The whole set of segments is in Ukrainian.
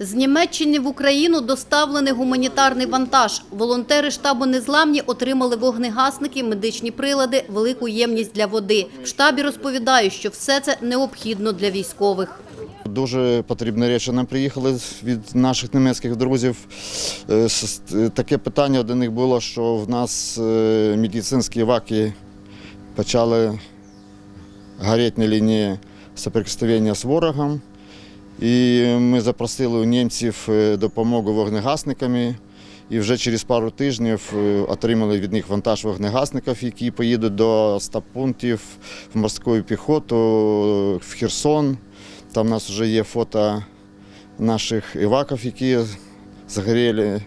З Німеччини в Україну доставлений гуманітарний вантаж. Волонтери штабу «Незламні» отримали вогнегасники, медичні прилади, велику ємність для води. В штабі розповідають, що все це необхідно для військових. Дуже потрібні речі. Нам приїхали від наших німецьких друзів. Е, Таке питання до них було, що в нас е, медицинські ваки почали горіти на лінії соприкосновення з ворогом. І ми запросили у німців е, допомогу вогнегасниками. І вже через пару тижнів е, отримали від них вантаж вогнегасників, які поїдуть до стаб пунктів в морську піхоту, в Херсон. Там у нас вже є фото наших іваків, які згоріли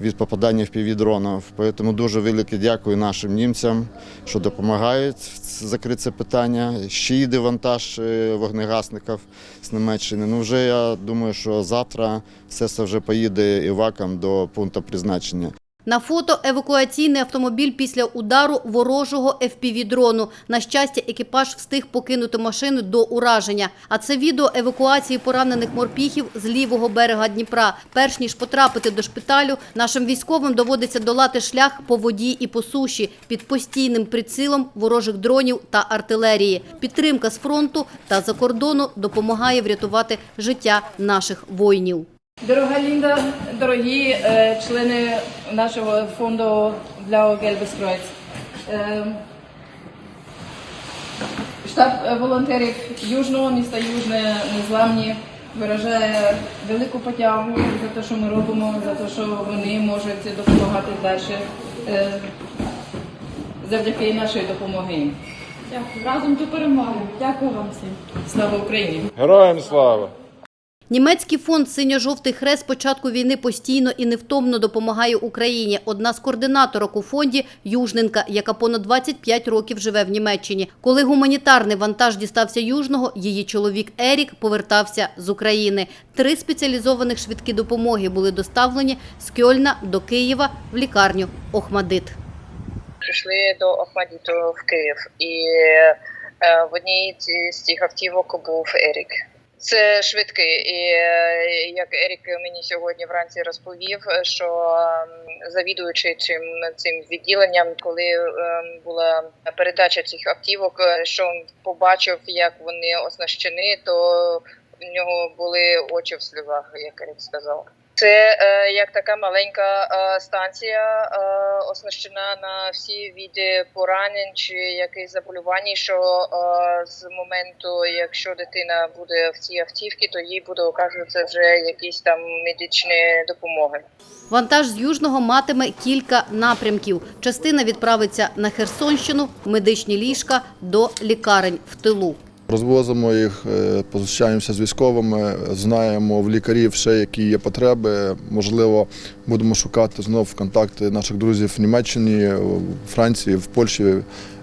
від попадання в півдронів. Тому дуже велике дякую нашим німцям, що допомагають закрити це питання. Ще йде вантаж е, вогнегасників з Німеччини. Ну вже я думаю, що завтра все це вже поїде іваком до пункту призначення. На фото евакуаційний автомобіль після удару ворожого FPV-дрону. На щастя, екіпаж встиг покинути машину до ураження. А це відео евакуації поранених морпіхів з лівого берега Дніпра. Перш ніж потрапити до шпиталю, нашим військовим доводиться долати шлях по воді і по суші під постійним прицілом ворожих дронів та артилерії. Підтримка з фронту та за кордону допомагає врятувати життя наших воїнів. Дорога Лінда, дорогі е, члени нашого фонду для Гельбескройц. Е, штаб е, волонтерів Южного міста Южне Незламні виражає велику подяку за те, що ми робимо, за те, що вони можуть допомагати далі е, завдяки нашої допомоги. Дякую. Разом до перемоги. Дякую вам всім. Слава Україні! Героям слава! Німецький фонд «Синьо-жовтий хрест» початку війни постійно і невтомно допомагає Україні. Одна з координаторок у фонді – Южненка, яка понад 25 років живе в Німеччині. Коли гуманітарний вантаж дістався Южного, її чоловік Ерік повертався з України. Три спеціалізованих швидкі допомоги були доставлені з Кьольна до Києва в лікарню «Охмадит». прийшли до Охмадіту в Київ, і е, в одній з цих автівок був Ерік. Це швидкий, і е, як Ерік мені сьогодні вранці розповів, що ем, завідуючи цим цим відділенням, коли ем, була передача цих автівок, е, що він побачив, як вони оснащені, то в нього були очі в сльозах, як Ерік сказав. Це е, як така маленька е, станція, е, оснащена на всі види поранень чи якихось заболювань, що е, з моменту, якщо дитина буде в цій автівці, то їй буде оказуватися вже якісь там медичні допомоги. Вантаж з Южного матиме кілька напрямків. Частина відправиться на Херсонщину, медичні ліжка до лікарень в тилу. Розвозимо їх, позичаємося з військовими, знаємо в лікарів ще які є потреби. Можливо, будемо шукати знов контакти наших друзів в Німеччині, в Франції, в Польщі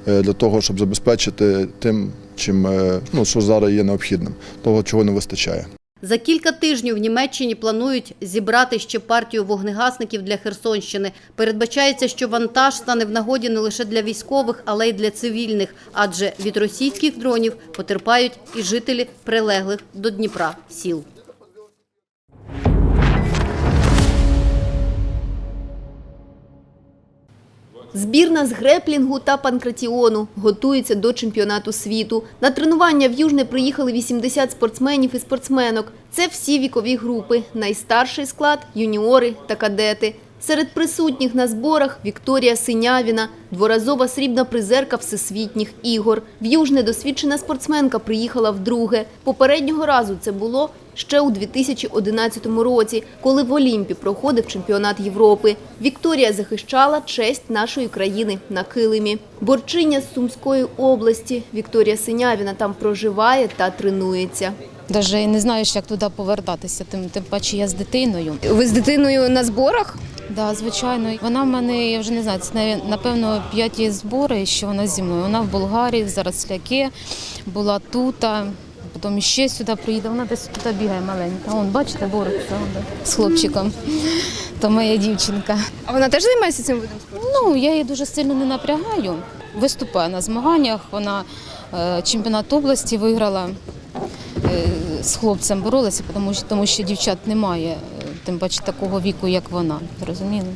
е, для того, щоб забезпечити тим, чим е, ну, що зараз є необхідним, того, чого не вистачає. За кілька тижнів в Німеччині планують зібрати ще партію вогнегасників для Херсонщини. Передбачається, що вантаж стане в нагоді не лише для військових, але й для цивільних, адже від російських дронів потерпають і жителі прилеглих до Дніпра сіл. Збірна з греплінгу та панкратіону готується до чемпіонату світу. На тренування в Южне приїхали 80 спортсменів і спортсменок. Це всі вікові групи. Найстарший склад юніори та кадети. Серед присутніх на зборах Вікторія Синявіна, дворазова срібна призерка всесвітніх ігор. В Южне досвідчена спортсменка приїхала вдруге. Попереднього разу це було ще у 2011 році, коли в Олімпі проходив чемпіонат Європи. Вікторія захищала честь нашої країни на килимі. Борчиня з Сумської області. Вікторія Синявіна там проживає та тренується. Даже не знаю, як туди повертатися, тим, тим паче я з дитиною. Ви з дитиною на зборах? Да, звичайно. Вона в мене, я вже не знаю, це напевно п'яті збори, що вона зі мною. Вона в Болгарії, зараз сляки, була тут, потім ще сюди приїде. Вона десь тут бігає маленька. Вон, бачите, бореться з хлопчиком. То моя дівчинка. А вона теж займається цим видом спорту? Ну, я її дуже сильно не напрягаю. Виступає на змаганнях. Вона е, чемпіонат області виграла. Е, з хлопцем боролися, тому що, тому що дівчат немає, тим паче такого віку, як вона. Розуміли?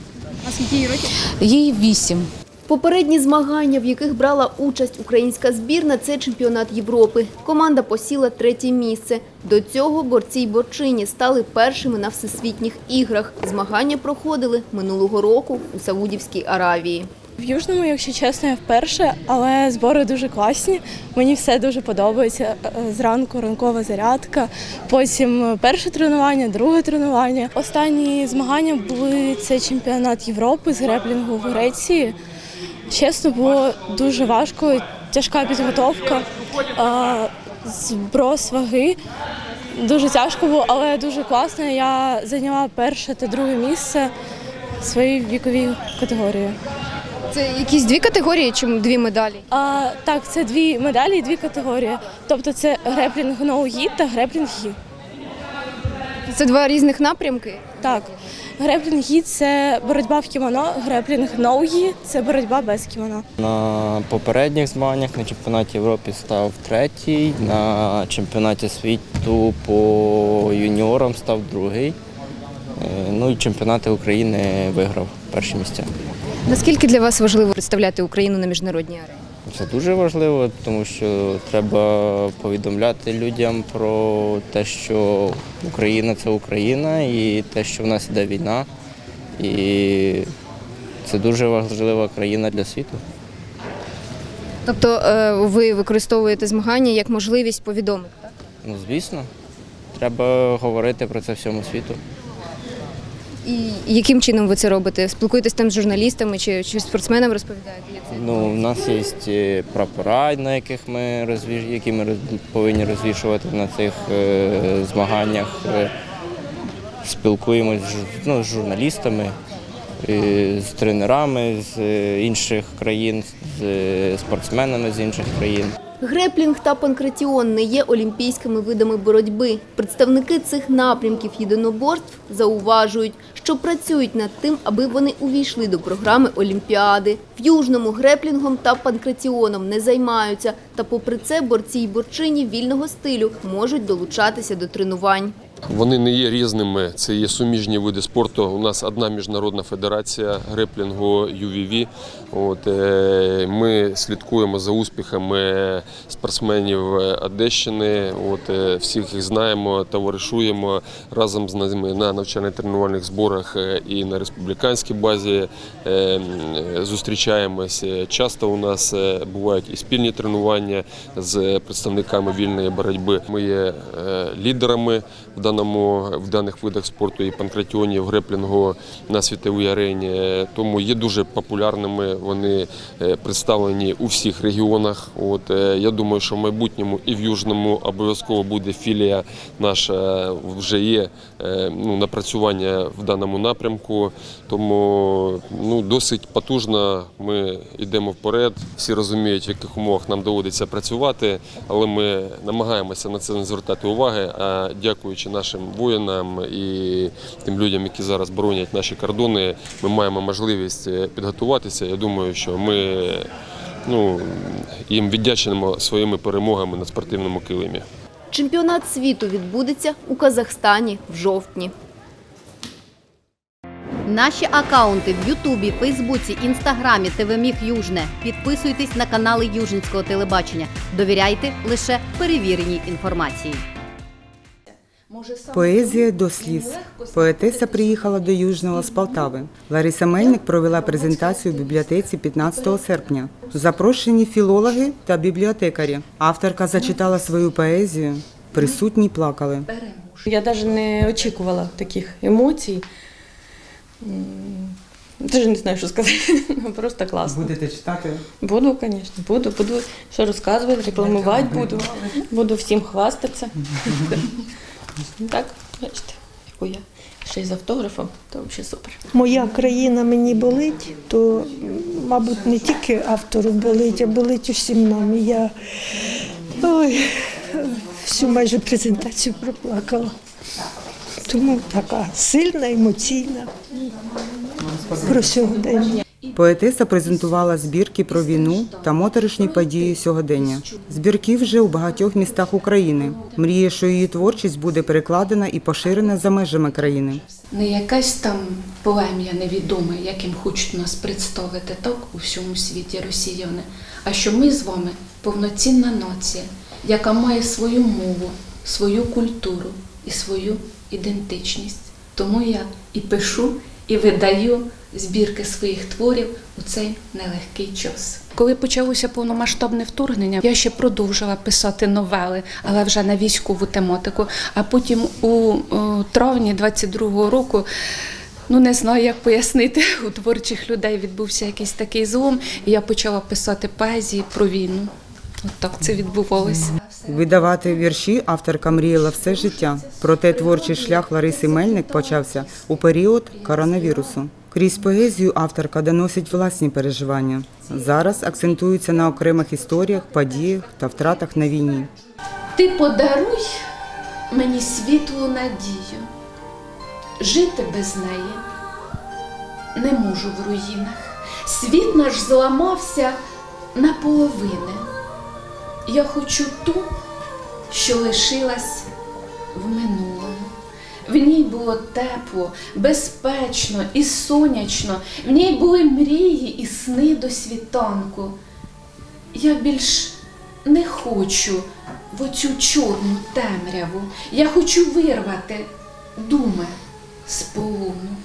А скільки їй років? Їй вісім. Попередні змагання, в яких брала участь українська збірна, це чемпіонат Європи. Команда посіла третє місце. До цього борці й борчині стали першими на всесвітніх іграх. Змагання проходили минулого року у Саудівській Аравії. В Южному, якщо чесно, я вперше, але збори дуже класні. Мені все дуже подобається. Е, Зранку ранкова зарядка, потім перше тренування, друге тренування. Останні змагання були це чемпіонат Європи з греплінгу в Греції. Чесно, було дуже важко, тяжка підготовка, зброс ваги. Дуже тяжко було, але дуже класно. Я зайняла перше та друге місце в віковій категорії. Це якісь дві категорії чи дві медалі? А, так, це дві медалі і дві категорії. Тобто це греплінг ноу-гі та греплінг гі. Це два різних напрямки. Так, греплінг гі це боротьба в кімоно, греплінг ноу-гі це боротьба без кімоно. На попередніх змаганнях на чемпіонаті Європи став третій, на чемпіонаті світу по юніорам став другий. Е, Ну і чемпіонати України виграв перші місця. Наскільки для вас важливо представляти Україну на міжнародній арені? Це дуже важливо, тому що треба повідомляти людям про те, що Україна це Україна і те, що в нас іде війна. І це дуже важлива країна для світу. Тобто е, ви використовуєте змагання як можливість повідомити? Так? Ну, звісно, треба говорити про це всьому світу. І яким чином ви це робите? Спілкуєтесь там з журналістами чи, чи спортсменам розповідаєте? Як це? Ну, у нас є е, прапора, на яких ми розвіш... які ми роз- повинні розвішувати на цих е, змаганнях. Е, Спілкуємось з жур- ну, з журналістами, е, з тренерами з е, інших країн, з спортсменами з інших країн. Греплінг та панкратіон не є олімпійськими видами боротьби. Представники цих напрямків єдиноборств зауважують, що працюють над тим, аби вони увійшли до програми Олімпіади. В Южному греплінгом та панкратіоном не займаються. Та попри це борці й борчині вільного стилю можуть долучатися до тренувань. Вони не є різними, це є суміжні види спорту. У нас одна міжнародна федерація греплінгу UVV. От, е, ми слідкуємо за успіхами спортсменів Одещини. От, е, всіх їх знаємо, товаришуємо разом з ними на навчально-тренувальних зборах е, і на республіканській базі зустрічаємось. Часто у нас бувають і спільні тренування з представниками вільної боротьби. Ми є лідерами в даному в даних видах спорту і панкратіоні, і в греплінгу на світовій арені. Тому є дуже популярними. Вони е, представлені у всіх регіонах. От е, я думаю, що в майбутньому і в Южному обов'язково буде філія наша вже є е, ну, напрацювання в даному напрямку. Тому ну, досить потужно ми йдемо вперед. Всі розуміють, в яких умовах нам доводиться працювати, але ми намагаємося на це не звертати уваги. А дякуючи нашим воїнам і тим людям, які зараз боронять наші кордони, ми маємо можливість е, підготуватися. Я думаю, що ми ну, їм віддячимо своїми перемогами на спортивному килимі. Чемпіонат світу відбудеться у Казахстані в жовтні. Наші акаунти в Ютубі, Фейсбуці, Інстаграмі, ТВ Міг Южне. Підписуйтесь на канали Южинського телебачення. Довіряйте лише перевіреній інформації. Поезія до сліз. Поетеса приїхала до Южного з Полтави. Лариса Мельник провела презентацію в бібліотеці 15 серпня. Запрошені філологи та бібліотекарі. Авторка зачитала свою поезію. Присутні плакали. Я навіть не очікувала таких емоцій. Навіть не знаю, що сказати. Просто класно. Будете читати? Буду, звісно, буду. Буду що розказувати, рекламувати буду. Буду всім хвастатися. Так, бачите, яку я ще й з автографом, то взагалі супер. Моя країна мені болить, то, мабуть, не тільки автору болить, а болить усім нам. Я ой, всю майже презентацію проплакала. Тому така сильна, емоційна про сьогодення. Поетеса презентувала збірки про війну та моторошні події сьогодення. Збірки вже у багатьох містах України. Мріє, що її творчість буде перекладена і поширена за межами країни. не якесь там плем'я невідоме, яким хочуть нас представити так у всьому світі росіяни, а що ми з вами повноцінна нація, яка має свою мову, свою культуру і свою ідентичність. Тому я і пишу, і видаю збірки своїх творів у цей нелегкий час. Коли почалося повномасштабне вторгнення, я ще продовжила писати новели, але вже на військову тематику. А потім у травні 22-го року. Ну, не знаю, як пояснити, у творчих людей відбувся якийсь такий злом, і я почала писати поезії про війну. От так це відбувалося. Видавати вірші авторка мріяла все життя. Проте творчий шлях Лариси Мельник почався у період коронавірусу. Крізь поезію авторка доносить власні переживання. Зараз акцентується на окремих історіях, подіях та втратах на війні. Ти подаруй мені світлу надію. Жити без неї не можу в руїнах. Світ наш зламався наполовини. Я хочу ту, що лишилась в минулому. В ній було тепло, безпечно і сонячно, в ній були мрії і сни до світанку. Я більш не хочу в оцю чорну темряву. Я хочу вирвати думи з полону.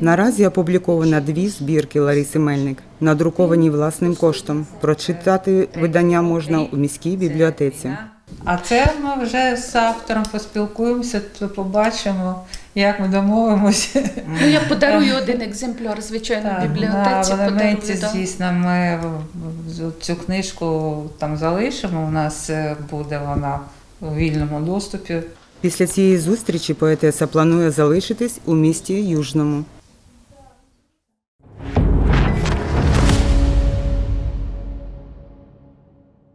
Наразі опубліковано дві збірки Лариси Мельник, надруковані власним коштом. Прочитати видання можна у міській бібліотеці. А це ми вже з автором поспілкуємося, то побачимо, як ми домовимося. Ну, я подарую один екземпляр, звичайно, в бібліотеці. на подарую, да. звісно, ми цю книжку там залишимо. У нас е, буде вона у вільному доступі. Після цієї зустрічі поетеса планує залишитись у місті Южному.